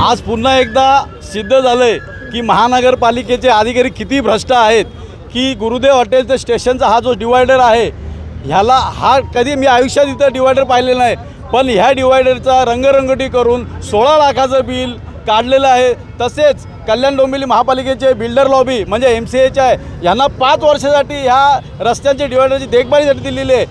आज पुन्हा एकदा सिद्ध झालं आहे की महानगरपालिकेचे अधिकारी किती भ्रष्ट आहेत की गुरुदेव हॉटेलचं स्टेशनचा हा जो डिवायडर आहे ह्याला हा कधी मी आयुष्यात इथं डिवायडर पाहिलेला नाही पण ह्या डिवायडरचा रंगरंगटी करून सोळा लाखाचं बिल काढलेलं आहे. तसेच कल्याण डोंबिवली महापालिकेचे बिल्डर लॉबी म्हणजे एम सी एच आहे यांना पाच वर्षासाठी ह्या रस्त्यांच्या डिवायडरची देखभालीसाठी दिलेली आहे.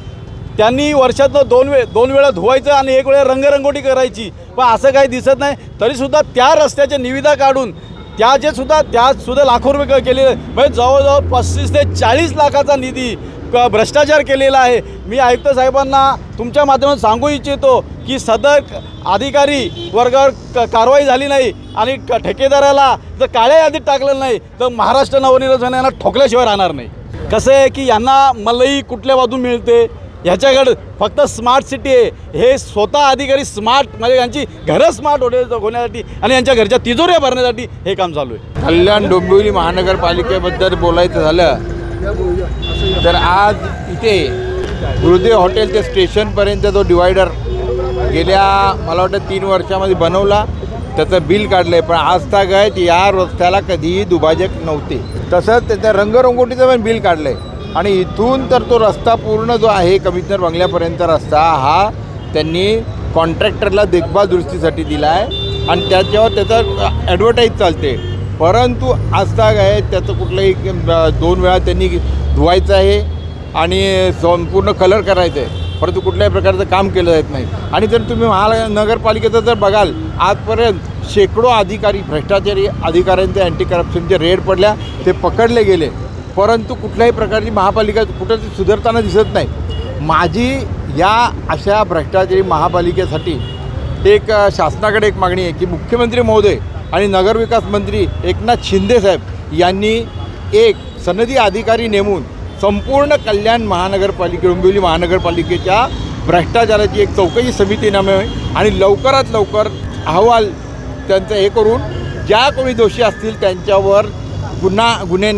त्यांनी वर्षातनं दोन वेळ दोन वेळा धुवायचं आणि एक वेळा रंगरंगोटी करायची. पण असं काही दिसत नाही. तरीसुद्धा त्या रस्त्याच्या निविदा काढून त्याचे सुद्धा त्यासुद्धा लाखो रुपये केलेले म्हणजे जवळजवळ पस्तीस ते चाळीस लाखाचा निधी क- भ्रष्टाचार केलेला आहे. मी आयुक्त साहेबांना तुमच्या माध्यमातून सांगू इच्छितो की सदर अधिकारी वर्गावर क- कारवाई झाली नाही आणि ठेकेदाराला जर काळ्या यादीत टाकलं नाही तर महाराष्ट्र नवनिर्माण यांना ठोकल्याशिवाय राहणार नाही. कसं आहे की यांना मलई कुठल्या बाजून मिळते? ह्याच्याकडं फक्त स्मार्ट सिटी आहे. हे स्वतः अधिकारी स्मार्ट म्हणजे यांची घरं स्मार्ट होणे होण्यासाठी आणि यांच्या घरच्या तिजोऱ्या भरण्यासाठी हे काम चालू आहे. कल्याण डोंबिवली महानगरपालिकेबद्दल बोलायचं झालं तर आज इथे हृदय हॉटेल ते स्टेशनपर्यंत जो डिवायडर गेल्या मला वाटतं तीन वर्षामध्ये बनवला त्याचं बिल काढलं आहे पण आज तागत या रस्त्याला कधीही दुभाजक नव्हते. तसंच त्याचं रंगरंगोटीचं पण बिल काढलं आहे आणि इथून तर तो रस्ता पूर्ण जो आहे कमिशनर बंगल्यापर्यंत रस्ता हा त्यांनी कॉन्ट्रॅक्टरला देखभाल दुरुस्तीसाठी दिला आहे आणि त्याच्यावर त्याचा ॲडव्हर्टाईज चालते परंतु आजताग आहे त्याचं कुठलंही दोन वेळा त्यांनी धुवायचं आहे आणि संपूर्ण कलर करायचं आहे परंतु कुठल्याही प्रकारचं काम केलं जात नाही. आणि जर तुम्ही महानगरपालिकेचं जर बघाल आजपर्यंत शेकडो अधिकारी भ्रष्टाचारी अधिकाऱ्यांचे अँटी करप्शनचे रेड पडल्या ते पकडले गेले. परंतु कुठल्याही प्रकारची महापालिका कुठं सुधारताना दिसत नाही. माझी या अशा भ्रष्टाचारी महापालिकेसाठी एक शासनाकडे एक मागणी आहे की मुख्यमंत्री महोदय आणि नगरविकास मंत्री एकनाथ शिंदे साहेब यांनी एक सनदी अधिकारी नेमून संपूर्ण कल्याण महानगरपालिके डोंबिवली महानगरपालिकेच्या भ्रष्टाचाराची एक चौकशी समिती नेमावी आणि लवकरात लवकर अहवाल त्यांचं हे करून ज्या कोणी दोषी असतील त्यांच्यावर गुन्हा गुन्हे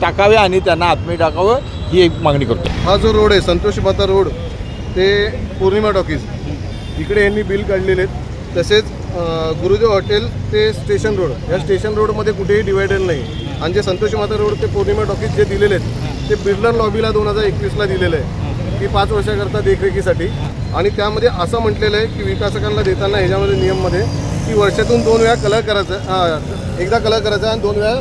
टाकावे आणि त्यांना आत्मी टाकावं ही एक मागणी करतो. हा जो रोड आहे संतोष माता रोड ते पौर्णिमा टॉकीज. इकडे यांनी बिल काढलेले आहेत. तसेच गुरुदेव हॉटेल ते स्टेशन रोड. या स्टेशन रोडमध्ये कुठेही डिवायडर नाही. आणि जे संतोष माता रोड ते पौर्णिमा टॉकीज जे दिलेले आहेत ते बिर्लर लॉबीला दोन हजार एकवीसला दिलेलं आहे की पाच वर्षाकरता देखरेखीसाठी. आणि त्यामध्ये असं म्हटलेलं आहे की विकासकांना देताना ह्याच्यामध्ये नियममध्ये की वर्षातून दोन वेळा कलर करायचं हां एकदा कलर करायचा आणि दोन वेळा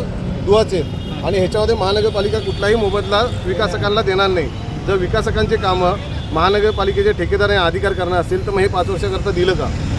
धुवाचे आणि ह्याच्यामध्ये महानगरपालिका कुठलाही मोबदला विकासकांना देणार नाही. जर विकासकांचे कामं महानगरपालिकेचे ठेकेदार आणि अधिकार करणार असतील तर मग हे पाच वर्षाकरता दिलं का?